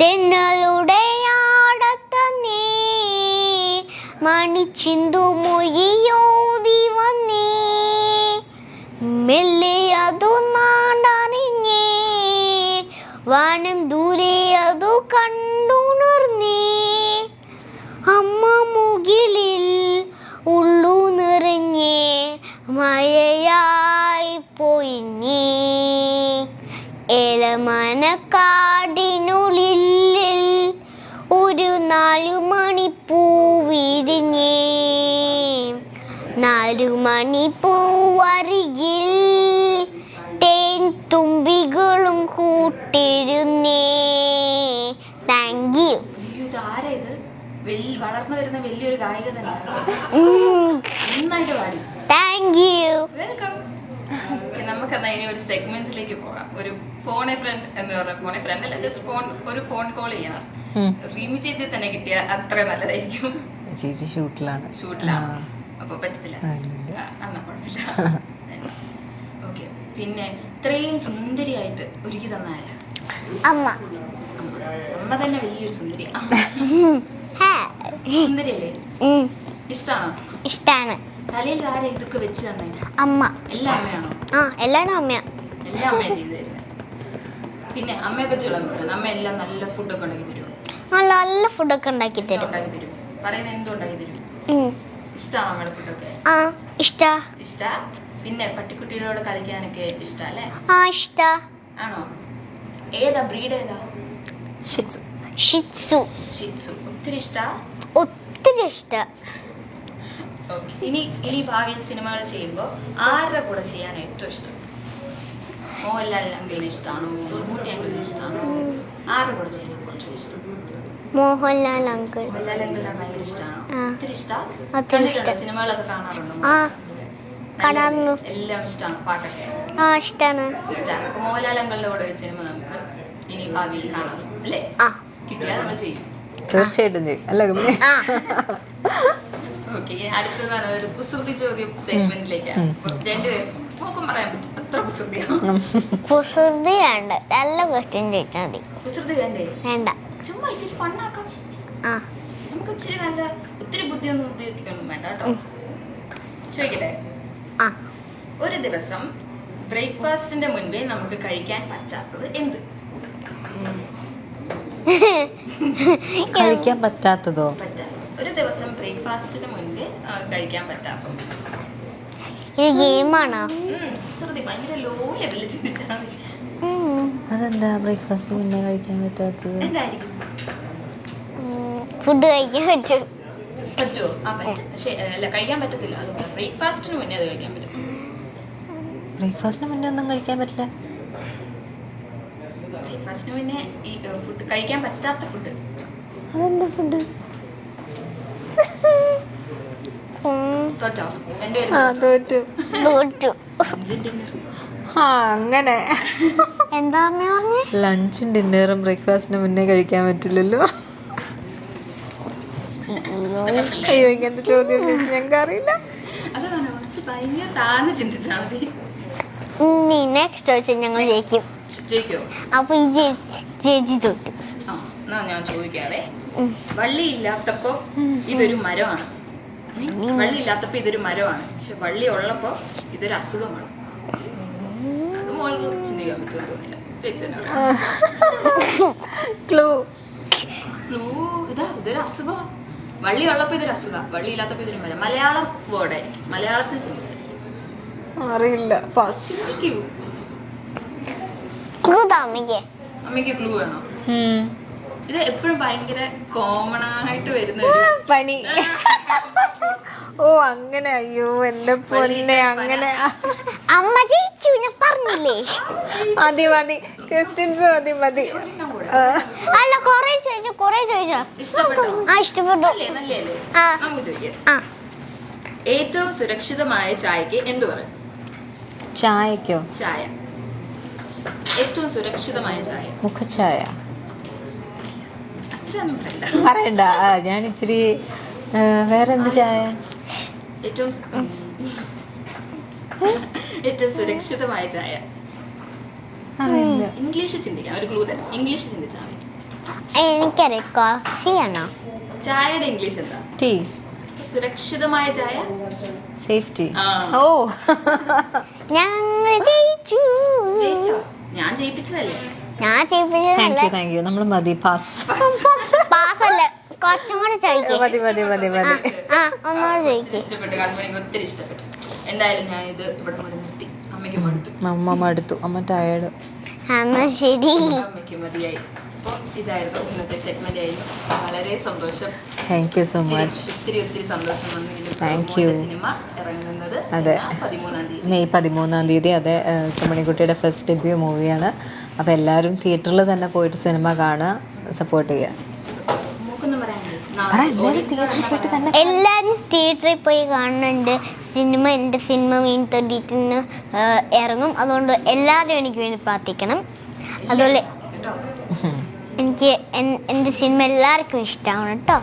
തെന്നലുടെ ആടത്ത നീ. മണിച്ചിന്തു മൊഴിയോതി വന്നേ. മെല്ലെ അതു നാടറിഞ്ഞേ വാനം ദൂരെ അതു കണ്ടുണർന്നേ. അമ്മ മുകളിൽ ഉള്ളു നിറഞ്ഞേ. മഴയായി നാലു മണിപ്പൂ തേൻ തുമ്പികളും കൂട്ടിരുന്നേ. താങ്ക് യു വളർന്നു വരുന്ന വലിയൊരു ഗായിക തന്നെയാണ് പാടി. താങ്ക് യു വെൽക്കം നമുക്ക് എന്നാ ഇനി ഒരു സെഗ്മെന്റിലേക്ക് പോകാം. ഒരു ഫോൺ ഫ്രണ്ട് എന്ന് പറഞ്ഞ ഫോൺ ഫ്രണ്ട് അല്ല ജസ്റ്റ് ഫോൺ ഒരു ഫോൺ കോൾ ചെയ്യണം. ഉം. റീമി ചേച്ചി തന്നെ കിട്ടിയ അത്ര നല്ലതായിരിക്കും. ചേച്ചി ഷൂട്ടിലാണ്. ഷൂട്ടിലാണ്. അപ്പൊ പറ്റത്തില്ല. എന്നാ കുഴപ്പമില്ല. ഓക്കെ. പിന്നെ ഇത്രയും സുന്ദരിയായിട്ട് ഒരുക്കി തന്നായ അമ്മ. അമ്മ. അമ്മ തന്നെ വലിയൊരു സുന്ദരി. സുന്ദരിയല്ലേ? ഉം. ഇഷ്ടാണോ? ഇഷ്ടാണ്. തലയിൽ ആരാ ഇതൊക്കെ വെച്ച് തന്നെ? അമ്മ. എല്ലാ അമ്മയാണോ? ആ എല്ലാരും അമ്മയാ. എല്ലാം അമ്മ ചെയ്തു. തരുന്നത് പിന്നെ അമ്മയെ പറ്റിയുള്ള പറയുന്നത് അമ്മ എല്ലാം നല്ല ഫുഡൊക്കെ ഉണ്ടാക്കി തരുമോ നല്ല നല്ല ഫുഡൊക്കെ ഉണ്ടാക്കി തരും. ഉണ്ടാക്കി തരും. പറയുന്നത് എന്തുണ്ടാക്കി തരും? ഉം. ഇഷ്ടമാണോ അമ്മയുടെ ആ ഇഷ്ടാ. ഇഷ്ട? പിന്നെ പട്ടിക്കുട്ടികളോട് കളിക്കാനൊക്കെ ഇഷ്ട അല്ലേ ആ ഇഷ്ടാ. ആണോ? ഏതാ ബ്രീഡ് ഏതാ? Shih Tzu. Shih Tzu. Shih Tzu. ഒത്തിരി ഇഷ്ട? ഒത്തിരി ഇഷ്ടാ. ഇനി ഇനി ഭാവിയിൽ സിനിമകൾ ചെയ്യുമ്പോൾ ആരുടെ കൂടെ ചെയ്യാൻ ഏറ്റവും ഇഷ്ടം? മോഹൻലാൽ അങ്കിളിന് ഇഷ്ടമാണോ മമ്മൂട്ടി അങ്കിളിന് ഇഷ്ടമാണോ ആരുടെ കൂടെ ചെയ്യാൻ കുറച്ചും ഇഷ്ടം? മോഹൻലാൽ അങ്കിൾ. മോഹൻലാൽ അങ്കിളിനെ ഭയങ്കര ഇഷ്ടമാണോ. ഒത്തിരി ഇഷ്ട. സിനിമകളൊക്കെ കാണാറുണ്ടോ? ആ. എല്ലാം ഇഷ്ടമാണ് പാട്ടൊക്കെ? ആ ഇഷ്ടാണ്. ഇഷ്ടമാണ് അപ്പൊ മോഹൻലാൽ അങ്കിളിന്റെ കൂടെ ഒരു സിനിമ നമുക്ക് ഇനി ഭാവിയിൽ കാണാം അല്ലേ? കിട്ടിയാൽ നമ്മൾ ചെയ്യും. തീർച്ചയായിട്ടും ചെയ്യും. അല്ല ഓക്കെ അടുത്തതാണ് ഒരു കുസൃതി ചോദ്യം സെഗ്മെന്റിലേക്കാണ് രണ്ടുപേരും നോക്കും പറയാൻ പറ്റും. അത്ര കുസൃതിയാണ് കുസൃതി വേണ്ട. നല്ല ക്വസ്റ്റ്യൻ ചോദിച്ചാൽ മതി. കുസൃതി വേണ്ടേ? വേണ്ട. ചുമ്മാ ഇച്ചിരി ഫണ്ണാക്കാം ആ. നമുക്ക് ഇച്ചിരി നല്ല ഒത്തിരി ബുദ്ധിയൊന്നും ഉപയോഗിക്കൊന്നും വേണ്ട കേട്ടോ. ചോദിക്കട്ടെ? ആ. ഒരു ദിവസം ബ്രേക്ക്ഫാസ്റ്റിന്റെ മുൻപേ നമുക്ക് കഴിക്കാൻ പറ്റാത്തത് എന്ത്? കഴിക്കാൻ പറ്റാത്തതോ? ഒരു ദിവസം ബ്രേക്ക്ഫാസ്റ്റിന് മുൻപേ കഴിക്കാൻ പറ്റാത്തത്. ഇത് ഗെയിമാണോ? ഭയങ്കര ലോ ലെവലിൽ ചിന്തിച്ചാൽ മതി അതെന്താ ബ്രേക്ക്ഫാസ്റ്റ് മുന്നേ കഴിക്കാൻ പറ്റാത്തത്? എന്തായിരിക്കും? ഫുഡ് കഴിക്കാൻ പറ്റും. പറ്റുമോ ആ പറ്റും. പക്ഷേ അല്ല കഴിക്കാൻ പറ്റത്തില്ല. ബ്രേക്ക്ഫാസ്റ്റിന് മുന്നേ അത് കഴിക്കാൻ പറ്റും. ബ്രേക്ക്ഫാസ്റ്റിന് മുന്നേ ഒന്നും കഴിക്കാൻ പറ്റില്ല. ബ്രേക്ക്ഫാസ്റ്റിന് മുന്നേ ഈ ഫുഡ് കഴിക്കാൻ പറ്റാത്ത ഫുഡ് അതെന്താ ഫുഡ് കേട്ടോ രണ്ടുപേരും ആ തോറ്റു? തോറ്റു. അങ്ങനെ. എന്താ ലഞ്ചും ഡിന്നറും ബ്രേക്ക്ഫാസ്റ്റിന് മുന്നേ കഴിക്കാൻ പറ്റില്ലല്ലോ? അയ്യോ ഇങ്ങനത്തെ ചോദ്യം ചോദിച്ചു ഞങ്ങൾക്ക് അറിയില്ല. ഇനി നെക്സ്റ്റ് ചോദിച്ചാൽ ഞങ്ങൾ ജയിക്കും. അപ്പൊ ഈ ചേച്ചി തൊട്ടു. ഞാൻ ചോദിക്കാവേ. വള്ളിയില്ലാത്തപ്പോ വള്ളി ഇല്ലാത്തപ്പോ ഇതൊരു മരമാണ്. വള്ളി ഇല്ലാത്തപ്പോ ഇതൊരു മരമാണ്. പക്ഷെ വള്ളി ഉള്ളപ്പോ ഇതൊരു അസുഖമാണ്. അത് മോൾക്ക് ചിന്തിക്കാൻ പറ്റുമെന്ന് തോന്നില്ല. ക്ലൂ ക്ലൂ ഇതാ ഇതൊരു അസുഖം. വള്ളി ഉള്ളപ്പോ ഇതൊരു അസുഖം. വള്ളി ഇല്ലാത്തപ്പോ ഇതൊരു മരം മലയാളം വേർഡ് ആയിരിക്കും. മലയാളത്തിൽ ചിന്തിച്ചു. അറിയില്ല. പാസ് അമ്മയ്ക്ക്? അമ്മയ്ക്ക് ക്ലൂ വേണോ? ഇത് എപ്പോഴും ഭയങ്കര കോമൺ ആയിട്ട് വരുന്ന ഒരു പനി. ഓ അങ്ങനെ. അയ്യോ എന്റെ പൊന്നെ. അങ്ങനെ. അമ്മ ജയിച്ചു ഞാൻ പറഞ്ഞില്ലേ? മതി മതി. ക്വസ്റ്റ്യൻസ് മതി മതി. അല്ല കൊറേ ചോദിച്ചു കൊറേ ചോദിച്ചോ. ആ ഇഷ്ടപ്പെട്ടു. ഏറ്റവും സുരക്ഷിതമായ ചായക്ക് എന്ത് പറയും? ചായക്കോ? ചായ. ഏറ്റവും സുരക്ഷിതമായ ചായ. മുഖച്ചായ. പറയണ്ട. ഞാൻ ഇച്ചിരി വേറെ എന്ത് ചായ? ഏറ്റവും ഏറ്റവും സുരക്ഷിതമായ ചായ. ഇംഗ്ലീഷ് ചിന്തിക്കാം. ഒരു ക്ലൂ തരാം. ഇംഗ്ലീഷ് ചിന്തിച്ചാൽ മതി. എനിക്കറിയാം. കോഫി ആണോ? ചായയുടെ ഇംഗ്ലീഷ് എന്താ? ടീ. സുരക്ഷിതമായ ചായ? സേഫ്റ്റി. ഓ. ഞങ്ങൾ ജയിച്ചു. ജയിച്ചോ? ഞാൻ ജയിപ്പിച്ചതല്ലേ? ഞാൻ താങ്ക് യു താങ്ക് യു നമ്മൾ മതി പാസ് പാസ് അല്ല? കുറച്ചും കൂടെ ചോദിക്കും മതി മതി മതി മതി. ആ ഒന്നുകൂടെ ഒത്തിരി ചോദിക്കും ഇഷ്ടപ്പെട്ടു. കാരണം എനിക്ക് ഒത്തിരി ഇഷ്ടപ്പെട്ടു. എന്തായാലും ഞാൻ ഇത് ഇവിടെ നിർത്തി. അമ്മയ്ക്ക് മടുത്തു. അമ്മ മടുത്തു. അമ്മ ടയേർഡ് എന്നാ ശരി. അമ്മയ്ക്ക് മതിയായി. അപ്പോൾ ഇതായിരുന്നു ഇന്നത്തെ സെഗ്മെന്റ് ആയിരുന്നു വളരെ സന്തോഷം. താങ്ക് യു സോ മച്ച് ഒത്തിരി ഒത്തിരി സന്തോഷം. സിനിമ ഇറങ്ങുന്നത് അതെ. മെയ് പതിമൂന്നാം തീയതി അതെ. കുമ്മണിക്കുട്ടിയുടെ ഫസ്റ്റ് ഡെബ്യൂ മൂവിയാണ് അപ്പോൾ എല്ലാവരും തിയേറ്ററിൽ തന്നെ പോയിട്ട് സിനിമ കാണുക സപ്പോർട്ട് ചെയ്യുക മൂക്കൊന്നും പറയാനില്ലേ പറ എല്ലാവരും തിയേറ്ററിൽ പോയിട്ട് തന്നെ എല്ലാരും തിയേറ്ററിൽ പോയി കാണുന്നുണ്ട് സിനിമ എന്റെ സിനിമ മീൻ തൊണ്ടിത്തിന് ഇറങ്ങും. അതുകൊണ്ട് എല്ലാവരും എനിക്ക് വേണ്ടി പ്രാർത്ഥിക്കണം. അതുപോലെ എനിക്ക് എന്റെ എന്റെ സിനിമ എല്ലാവർക്കും ഇഷ്ടമാണ് കേട്ടോ.